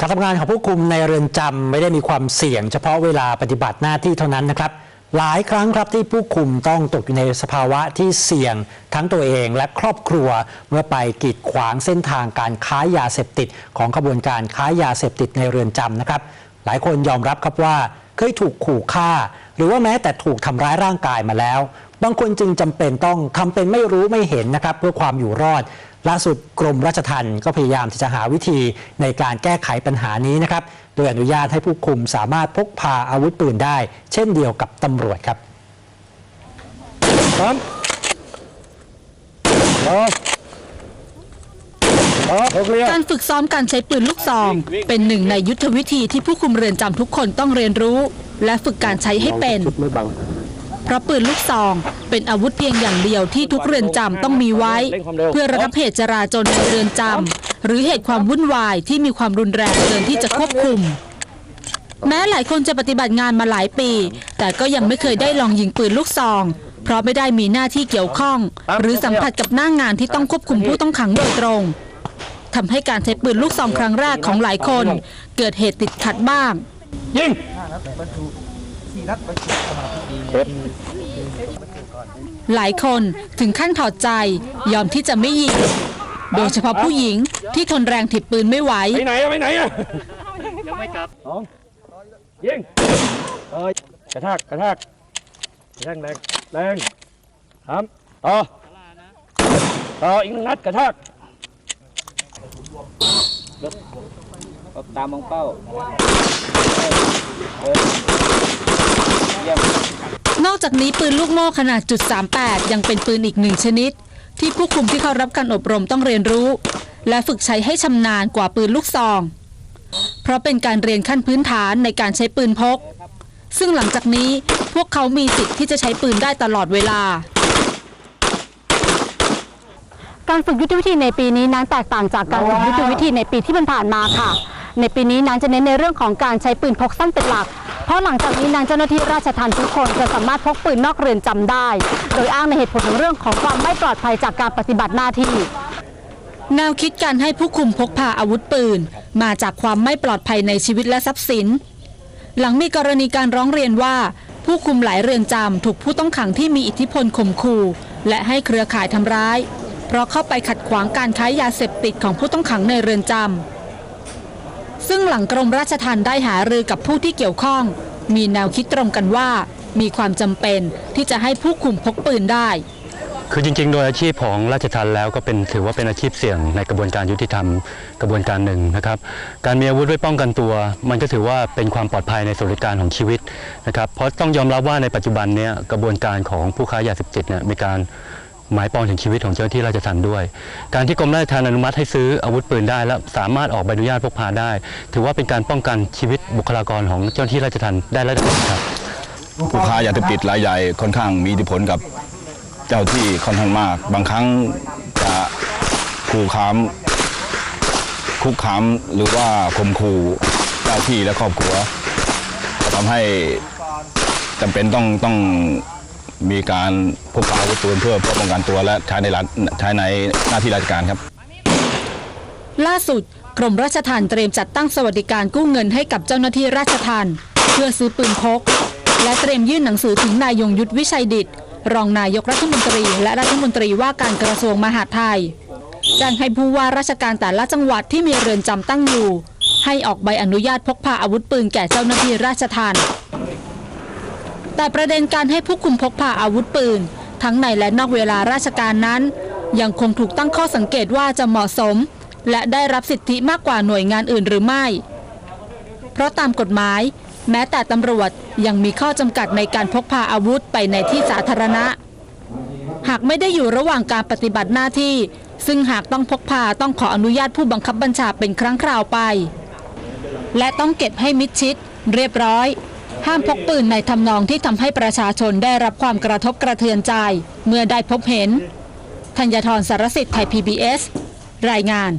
การทำงานของผู้คุมในเรือนจำไม่ได้มีความเสี่ยง เฉพาะเวลาปฏิบัติหน้าที่เท่านั้นนะครับ หลายครั้งครับที่ผู้คุมต้องตกอยู่ในสภาวะที่เสี่ยง ทั้งตัวเองและครอบครัว เมื่อไปกีดขวางเส้นทางการค้ายาเสพติด ของขบวนการค้ายาเสพติดในเรือนจำนะครับ หลายคนยอมรับครับว่าเคยถูกขู่ฆ่า หรือว่าแม้แต่ถูกทำร้ายร่างกายมาแล้ว บางคนจึงจำเป็นต้องทำเป็นไม่รู้ไม่เห็นนะครับ เพื่อความอยู่รอด ล่าสุดกรมราชทัณฑ์ก็พยายามที่จะหาวิธีในการแก้ไขปัญหานี้นะครับ โดยอนุญาตให้ผู้คุมสามารถพกพาอาวุธปืนได้ เช่นเดียวกับตำรวจครับพร้อมพร้อมพร้อมโอเคลียร์การฝึกซ้อมการใช้ปืนลูกซอง เป็นหนึ่งในยุทธวิธีที่ผู้คุมเรือนจำทุกคนต้องเรียนรู้ และฝึกการใช้ให้เป็นชุดไม่บัง เพราะปืนลูกซอง เป็นอาวุธเพียงอย่างเดียวที่ทุกเรือนจำต้องมีไว้ เพื่อระงับเหตุจราจรในเรือนจำหรือเหตุความวุ่นวายที่มีความรุนแรงเกินที่จะควบคุม แม้หลายคนจะปฏิบัติงานมาหลายปี แต่ก็ยังไม่เคยได้ลองยิงปืนลูกซอง เพราะไม่ได้มีหน้าที่เกี่ยวข้อง หรือสัมผัสกับหน้างงานที่ต้องควบคุมผู้ต้องขังโดยตรงทำให้การใช้ปืนลูกซองครั้งแรกของหลายคน เกิดเหตุติดขัดบ้าง ยิง หลายคนถึงขั้นถอดใจยอมที่จะไม่ยิง โดยเฉพาะผู้หญิงที่ทนแรงถีบปืนไม่ไหว ไปไหนอะไปไหนอะยังไม่กลับสองยิงเอ้ยกระทากกระทากแรงแรงแรงทำต่อต่ออีกหนึ่งนัดกระทากตามมองเป้า นอกจากนี้ปืนลูกโม่ขนาดจุด38 ยังเป็นปืนอีกหนึ่งชนิด ที่ผู้คุมที่เข้ารับการอบรมต้องเรียนรู้ และฝึกใช้ให้ชำนาญกว่าปืนลูกซอง เพราะเป็นการเรียนขั้นพื้นฐานในการใช้ปืนพก ซึ่งหลังจากนี้พวกเขามีสิทธิ์ที่จะใช้ปืนได้ตลอดเวลาการฝึกยุทธวิธีในปีนี้นั้นแตกต่างจากการฝึกยุทธวิธีในปีที่ผ่านๆมาค่ะ ในปีนี้นั้นจะเน้นในเรื่องของการใช้ปืนพกสั้นเป็นหลัก เพราะหลังจากนี้นั้นเจ้าหน้าที่ราชทัณฑ์ทุกคนจะสามารถพกปืนนอกเรือนจำได้ โดยอ้างในเหตุผลของเรื่องของความไม่ปลอดภัยจากการปฏิบัติหน้าที่แนวคิดการให้ผู้คุมพกพาอาวุธปืน มาจากความไม่ปลอดภัยในชีวิตและทรัพย์สิน หลังมีกรณีการร้องเรียนว่า ผู้คุมหลายเรือนจำถูกผู้ต้องขังที่มีอิทธิพลข่มขู่และให้เครือข่ายทำร้าย เพราะเข้าไปขัดขวางการค้ายาเสพติดของผู้ต้องขังในเรือนจำ ซึ่งหลังกรมราชทัณฑ์ได้หารือกับผู้ที่เกี่ยวข้อง มีแนวคิดตรงกันว่า มีความจำเป็นที่จะให้ผู้คุมพกปืนได้ คือจริงๆ โดยอาชีพของราชทัณฑ์แล้วก็เป็นถือว่าเป็นอาชีพเสี่ยงในกระบวนการยุติธรรมกระบวนการหนึ่งนะครับ การมีอาวุธไว้ป้องกันตัว มันก็ถือว่าเป็นความปลอดภัยในส่วนราชการของชีวิตนะครับเพราะต้องยอมรับว่าในปัจจุบันเนี้กระบวนการของผู้ค้ายาเสพติดเนี่ยมีการ หมายปองถึงชีวิตของเจ้าที่ราชทัณฑ์ด้วย การที่กรมราชทัณฑ์อนุมัติให้ซื้ออาวุธปืนได้และสามารถออกใบอนุญาตพกพาได้ ถือว่าเป็นการป้องกันชีวิตบุคลากรของเจ้าที่ราชทัณฑ์ได้ระดับหนึ่งครับผู้ค้ายาเสพติดรายใหญ่ค่อนข้างมีอิทธิพลกับเจ้าที่ค่อนข้างมาก บางครั้งจะขู่ขามคุกคามหรือว่าข่มขู่เจ้าที่และครอบครัวทำให้จำเป็นต้องต้อง มีการพกพาอาวุธปืนเพื่อเพื่อป้องกันตัวและใช้ในรัฐใช้ในหน้าที่ราชการครับ ล่าสุดกรมราชทัณฑ์เตรียมจัดตั้งสวัสดิการกู้เงินให้กับเจ้าหน้าที่ราชทัณฑ์เพื่อซื้อปืนพก และเตรียมยื่นหนังสือถึงนายยงยุทธวิชัยดิตรองนายกรัฐมนตรี และรัฐมนตรีว่าการกระทรวงมหาดไทยแจ้งให้ผู้ว่าราชการแต่ละจังหวัดที่มีเรือนจำตั้งอยู่ ให้ออกใบอนุญาตพกพาอาวุธปืนแก่เจ้าหน้าที่ราชทัณฑ์ แต่ประเด็นการให้ผู้คุมพกพาอาวุธปืน ทั้งในและนอกเวลาราชการนั้น ยังคงถูกตั้งข้อสังเกตว่าจะเหมาะสม และได้รับสิทธิมากกว่าหน่วยงานอื่นหรือไม่ เพราะตามกฎหมาย แม้แต่ตำรวจยังมีข้อจำกัดในการพกพาอาวุธไปในที่สาธารณะ หากไม่ได้อยู่ระหว่างการปฏิบัติหน้าที่ ซึ่งหากต้องพกพาต้องขออนุญาตผู้บังคับบัญชาเป็นครั้งคราวไป และต้องเก็บให้มิดชิด เรียบร้อย ห้ามพกปืนในทำนองที่ทำให้ประชาชนได้รับความกระทบกระเทือนใจ เมื่อได้พบเห็นธัญทรสารสิทธิ์ไทย PBS รายงาน